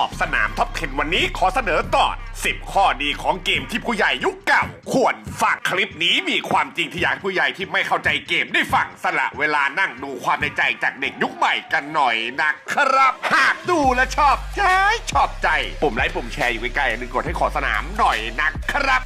อบสนามท็อป10วันนี้ขอเสนอตอน 10 ข้อดีของเกมที่ผู้ใหญ่ยุคเก่า ควรฟังคลิปนี้มีความจริงที่อยากให้ผู้ใหญ่ที่ไม่เข้าใจเกมได้ฟังสละเวลานั่งดูความในใจจากเด็กยุคใหม่กันหน่อยนะครับ หากดูและชอบใจชอบใจ ปุ่มไลค์ปุ่มแชร์อยู่ใกล้ๆอย่าลืมกดให้ขอสนามหน่อยนะครับ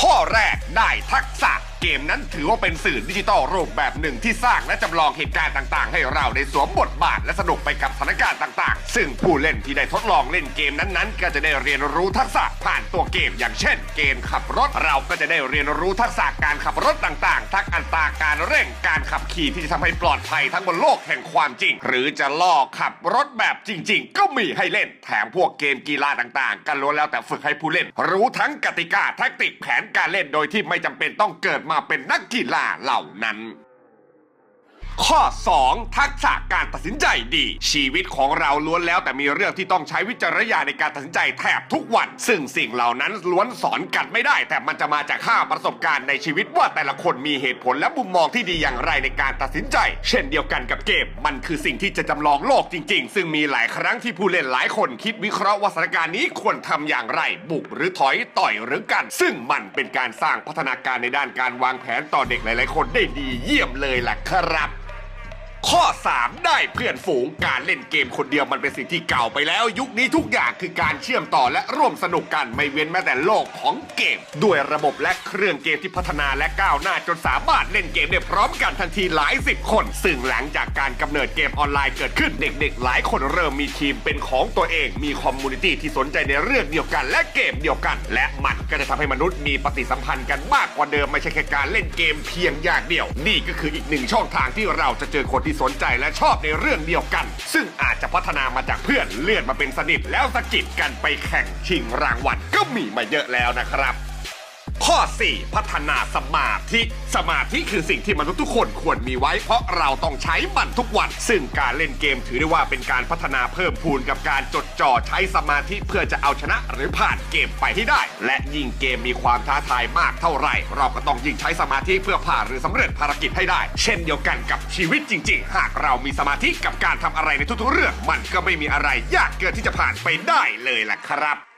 ข้อแรกได้ทักษะเกมนั้นถือว่าเป็นสื่อดิจิตอลรูปแบบหนึ่งที่สร้างและจำลองเหตุการณ์ต่างๆ ให้เราได้สวมบทบาทและสนุกไปกับสถานการณ์ต่างๆ ซึ่งผู้เล่นที่ได้ทดลองเล่นเกมนั้นๆ ก็จะได้เรียนรู้ทักษะผ่านตัวเกม อย่างเช่น เกมขับรถเราก็จะได้เรียนรู้ทักษะการขับรถต่างๆ ทั้งอัตราการเร่งการขับขี่ที่จะทำให้ปลอดภัยทั้งบนโลกแห่งความจริง หรือจะล่อขับรถแบบจริง ๆ ก็มีให้เล่นแถมพวกเกมกีฬาต่างๆ กันล้วนแล้วแต่ฝึกให้ผู้เล่น รู้ทั้งกติกาแทคติกแผนการเล่นโดยที่ไม่จำเป็นต้องเกิดมาเป็นนักกีฬาเหล่านั้น ข้อ 2 ทักษะการตัดสินใจดี ชีวิตของเราล้วนแล้วแต่มีเรื่องที่ต้องใช้วิจารณญาณในการตัดสินใจแทบทุกวัน ซึ่งสิ่งเหล่านั้นล้วนสอนกันไม่ได้ แต่มันจะมาจากค่าประสบการณ์ในชีวิตว่าแต่ละคนมีเหตุผลและมุมมองที่ดีอย่างไรในการตัดสินใจ เช่นเดียวกันกับเกม มันคือสิ่งที่จะจำลองโลกจริง ๆ ซึ่งมีหลายครั้งที่ผู้เล่นหลายคนคิดวิเคราะห์ว่าสถานการณ์นี้ควรทำอย่างไร บุกหรือถอยต่อยหรือกัน ซึ่งมันเป็นการสร้างพัฒนาการในด้านการวางแผนต่อเด็กหลาย ๆ คนได้ดีเยี่ยมเลยล่ะครับ ข้อ 3 ได้เพื่อนฝูงการเล่นเกมคนเดียวมันเป็นสิ่งที่เก่าไปแล้ว ยุคนี้ทุกอย่างคือการเชื่อมต่อและร่วมสนุกกันไม่เว้นแม้แต่โลกของเกม ด้วยระบบและเครื่องเกมที่พัฒนาและก้าวหน้าจนสามารถเล่นเกมได้พร้อมกันทันทีหลายสิบคน ซึ่งหลังจากการกำเนิดเกมออนไลน์เกิดขึ้นเด็ก ๆ หลายคนเริ่มมีทีมเป็นของตัวเอง มีคอมมูนิตี้ที่สนใจในเรื่องเดียวกัน และเกมเดียวกัน และมันก็จะทำให้มนุษย์มีปฏิสัมพันธ์กันมากกว่าเดิมไม่ใช่แค่การเล่นเกมเพียงอย่างเดียว นี่ก็คืออีกหนึ่งช่องทางที่เราจะเจอคนที่สนใจและชอบในเรื่องเดียวกัน ซึ่งอาจจะพัฒนามาจากเพื่อนเลื่อนมาเป็นสนิทแล้วสะกิดกันไปแข่งชิงรางวัลก็มีมาเยอะแล้วนะครับ ข้อ 4 พัฒนาสมาธิ สมาธิคือสิ่งที่มนุษย์ทุกคนควรมีไว้ เพราะเราต้องใช้มันทุกวัน ซึ่งการเล่นเกมถือได้ว่าเป็นการพัฒนาเพิ่มพูนกับการจดจ่อใช้สมาธิเพื่อจะเอาชนะหรือผ่านเกมไปให้ได้ และยิ่งเกมมีความท้าทายมากเท่าไหร่ เราก็ต้องยิ่งใช้สมาธิเพื่อผ่านหรือสำเร็จภารกิจให้ได้ เช่นเดียวกันกับชีวิตจริง ๆ หากเรามีสมาธิกับการทำอะไรในทุกๆเรื่อง มันก็ไม่มีอะไรยากเกินที่จะผ่านไปได้เลยล่ะครับ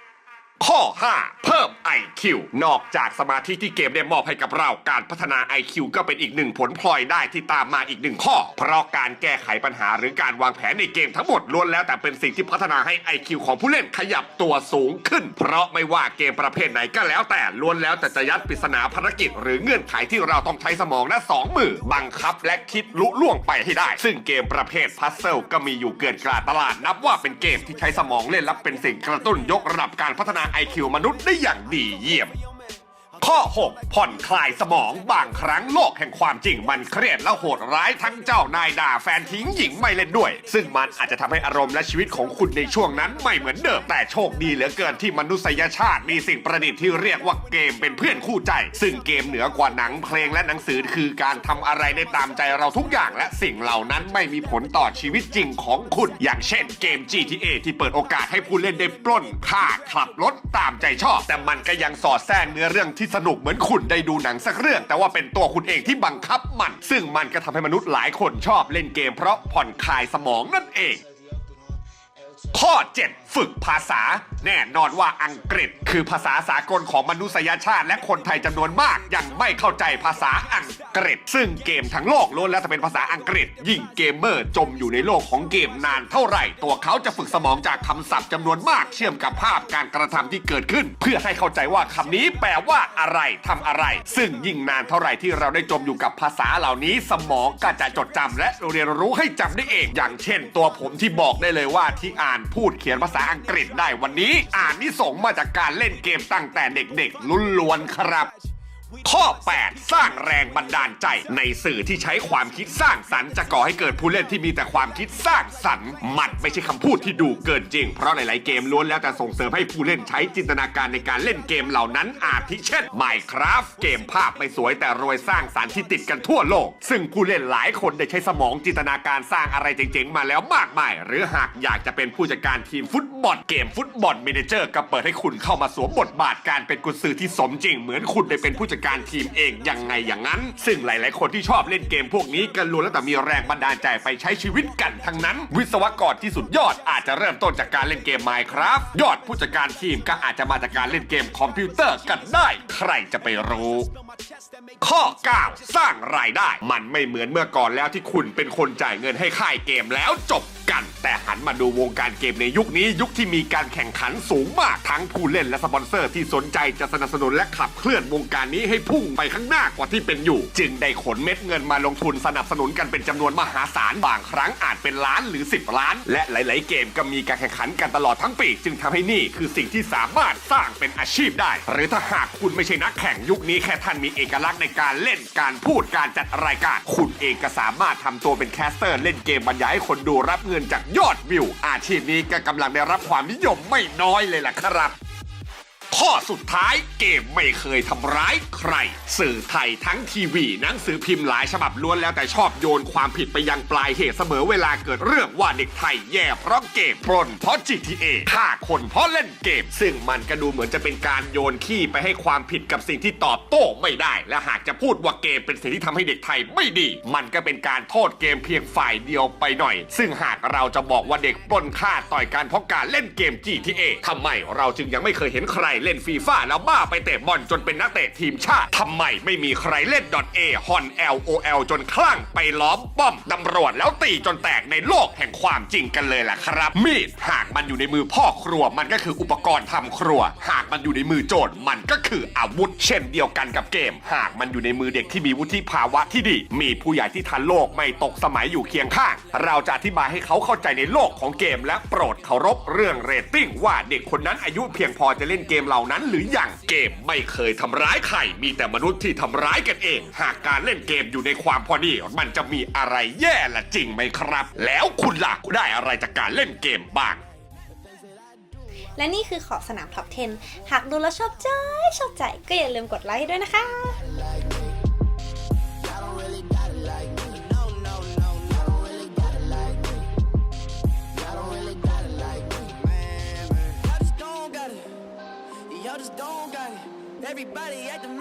ข้อ 5 เพิ่ม IQ นอกจากสมาธิที่เกมได้มอบให้กับเราการพัฒนา IQ ก็เป็นอีกหนึ่งผลพลอยได้ที่ตามมาอีกหนึ่งข้อ เพราะการแก้ไขปัญหาหรือการวางแผนในเกมทั้งหมดล้วนแล้วแต่เป็นสิ่งที่พัฒนาให้ IQ ของผู้เล่นขยับตัวสูงขึ้น เพราะไม่ว่าเกมประเภทไหนก็แล้วแต่ล้วนแล้วแต่จะยัดปริศนาภารกิจ หรือเงื่อนไขที่เราต้องใช้สมองและสองมือ บังคับและคิดลุล่วงไปให้ได้ ซึ่งเกมประเภทพัซเซิลก็มีอยู่เกินกลาดตลาด นับว่าเป็นเกมที่ใช้สมองเล่นและเป็นสิ่งกระตุ้นยกระดับการพัฒนา IQ มนุษย์ได้อย่างดีเยี่ยม ข้อ 6 ผ่อนคลายสมองบางครั้งโลกแห่งความจริงมันเครียดและโหดร้ายทั้งเจ้านายด่าแฟนทิ้งหญิงไม่เล่นด้วย ซึ่งมันอาจจะทำให้อารมณ์และชีวิตของคุณในช่วงนั้นไม่เหมือนเดิม แต่โชคดีเหลือเกินที่มนุษยชาติมีสิ่งประดิษฐ์ที่เรียกว่าเกมเป็นเพื่อนคู่ใจ ซึ่งเกมเหนือกว่าหนังเพลงและหนังสือคือการทำอะไรได้ตามใจเราทุกอย่างและสิ่งเหล่านั้นไม่มีผลต่อชีวิตจริงของคุณ อย่างเช่นเกม GTA ที่เปิดโอกาสให้ผู้เล่นได้ปล้นฆ่าขับรถตามใจชอบ แต่มันก็ยังสอดแทรกเนื้อเรื่องที่สนุกเหมือนคุณได้ดูหนังสักเรื่อง แต่ว่าเป็นตัวคุณเองที่บังคับมัน ซึ่งมันก็ทำให้มนุษย์หลายคนชอบเล่นเกมเพราะผ่อนคลายสมองนั่นเอง ข้อ 7 ฝึกภาษา แน่นอนว่าอังกฤษ คือภาษาสากลของมนุษยชาติ และคนไทยจำนวนมาก ยังไม่เข้าใจภาษาอังกฤษ ซึ่งเกมทั้งโลกล้วนแล้วจะเป็นภาษาอังกฤษ ยิ่งเกมเมอร์จมอยู่ในโลกของเกมนานเท่าไหร่ ตัวเขาจะฝึกสมองจากคำศัพท์จำนวนมากเชื่อมกับภาพการกระทำที่เกิดขึ้น เพื่อให้เข้าใจว่าคำนี้แปลว่าอะไรทำอะไร ซึ่งยิ่งนานเท่าไหร่ที่เราได้จมอยู่กับภาษาเหล่านี้ สมองก็จะจดจำและเรียนรู้ให้จำได้เอง อย่างเช่น ตัวผมที่บอกได้เลยว่าที่อ่านพูดเขียนภาษาอังกฤษได้วันนี้ อ่านนิสงมาจากการเล่นเกมตั้งแต่เด็กๆล้วนๆครับ ข้อ 8 สร้างแรงบันดาลใจ ในสื่อที่ใช้ความคิดสร้างสรรค์จะก่อให้เกิดผู้เล่นที่มีแต่ความคิดสร้างสรรค์ มันไม่ใช่คำพูดที่ดูเกินจริง เพราะหลายๆเกมล้วนแล้วแต่ส่งเสริมให้ผู้เล่นใช้จินตนาการในการเล่นเกมเหล่านั้นอาทิเช่น Minecraft เกมภาพไม่สวยแต่รวยสร้างสรรค์ที่ติดกันทั่วโลก ซึ่งผู้เล่นหลายคนได้ใช้สมองจินตนาการสร้างอะไรเจ๋งๆมาแล้วมากมาย หรือหากอยากจะเป็นผู้จัดการทีมฟุตบอลเกมฟุตบอลเมเนเจอร์ก็เปิดให้คุณเข้ามาสวมบทบาทการเป็นกุญซือที่สมจริงเหมือนคุณได้เป็นผู้จัดดการทีมเองยังไงอย่างนั้น ซึ่งหลาย ๆ คนที่ชอบเล่นเกมพวกนี้กันล้วนแล้วแต่มีแรงบันดาลใจไปใช้ชีวิตกันทั้งนั้น วิศวกรที่สุดยอดอาจจะเริ่มต้นจากการเล่นเกม Minecraft ยอดผู้จัดการทีมก็อาจจะมาจากการเล่นเกมคอมพิวเตอร์กันได้ ใครจะไปรู้ ข้อ 9 สร้างรายได้ มันไม่เหมือนเมื่อก่อนแล้วที่คุณเป็นคนจ่ายเงินให้ค่ายเกมแล้วจบ กัน แต่หันมาดูวงการเกมในยุคนี้ยุคที่มีการแข่งขันสูงมากทั้งผู้เล่นและสปอนเซอร์ที่สนใจจะสนับสนุนและขับเคลื่อนวงการนี้ให้พุ่งไปข้างหน้ากว่าที่เป็นอยู่ จึงได้ขนเม็ดเงินมาลงทุนสนับสนุนกันเป็นจำนวนมหาศาลบางครั้งอาจเป็นล้านหรือ 10 ล้าน และหลาย ๆ เกมก็มีการแข่งขันกันตลอดทั้งปีจึงทำให้นี่คือสิ่งที่สามารถสร้างเป็นอาชีพได้ หรือถ้าหากคุณไม่ใช่นักแข่งยุคนี้แค่ท่านมีเอกลักษณ์ในการเล่นการพูดการจัดรายการ คุณเองก็สามารถทำตัวเป็นแคสเตอร์ เล่นเกมบรรยายให้คนดูรับเงินจากยอดวิว อาชีพนี้ก็กำลังได้รับความนิยมไม่น้อยเลยล่ะครับ ข้อสุดท้ายเกมไม่เคยทำร้ายใคร สื่อไทยทั้งทีวีหนังสือพิมพ์หลายฉบับล้วนแล้วแต่ชอบโยนความผิดไปยังปลายเหตุเสมอเวลาเกิดเรื่องว่าเด็กไทยแย่เพราะเกมปล้นเพราะ GTA ฆ่าคนเพราะเล่นเกม ซึ่งมันก็ดูเหมือนจะเป็นการโยนขี้ไปให้ความผิดกับสิ่งที่ตอบโต้ไม่ได้ และหากจะพูดว่าเกมเป็นสิ่งที่ทำให้เด็กไทยไม่ดี มันก็เป็นการโทษเกมเพียงฝ่ายเดียวไปหน่อย ซึ่งหากเราจะบอกว่าเด็กปล้นฆ่าต่อยกันเพราะการเล่นเกม GTA ทำไมเราจึงยังไม่เคยเห็นใครเล่นฟีฟ่าแล้วบ้าไปเตะบอลจนเป็นนักเตะทีมชาติทำไมไม่มีใครเล่น .a ฮอน LOL จนคลั่งไปล้อมป้อมตำรวจแล้วตีจนแตกในโลกแห่งความจริงกันเลยล่ะครับ มีดหากมันอยู่ในมือพ่อครัวมันก็คืออุปกรณ์ทำครัว หากมันอยู่ในมือโจรมันก็คืออาวุธ เช่นเดียวกันกับเกม หากมันอยู่ในมือเด็กที่มีวุฒิภาวะที่ดี มีผู้ใหญ่ที่ทันโลกไม่ตกสมัยอยู่เคียงข้าง เราจะอธิบายให้เขาเข้าใจในโลกของเกม และโปรดเคารพเรื่องเรตติ้งว่าเด็กคนนั้นอายุเพียงพอจะเล่นเกมเหล่านั้นหรือยังเกมไม่เคยทำร้ายใคร มีแต่มนุษย์ที่ทำร้ายกันเอง หากการเล่นเกมอยู่ในความพอดีมันจะมีอะไรแย่ละจริงไหมครับ แล้วคุณล่ะได้อะไรจากการเล่นเกมบ้างและนี่คือขอบสนามท็อป 10 หากดูแล้วชอบใจ ชอบใจก็อย่าลืมกดไลค์ด้วยนะคะ body acting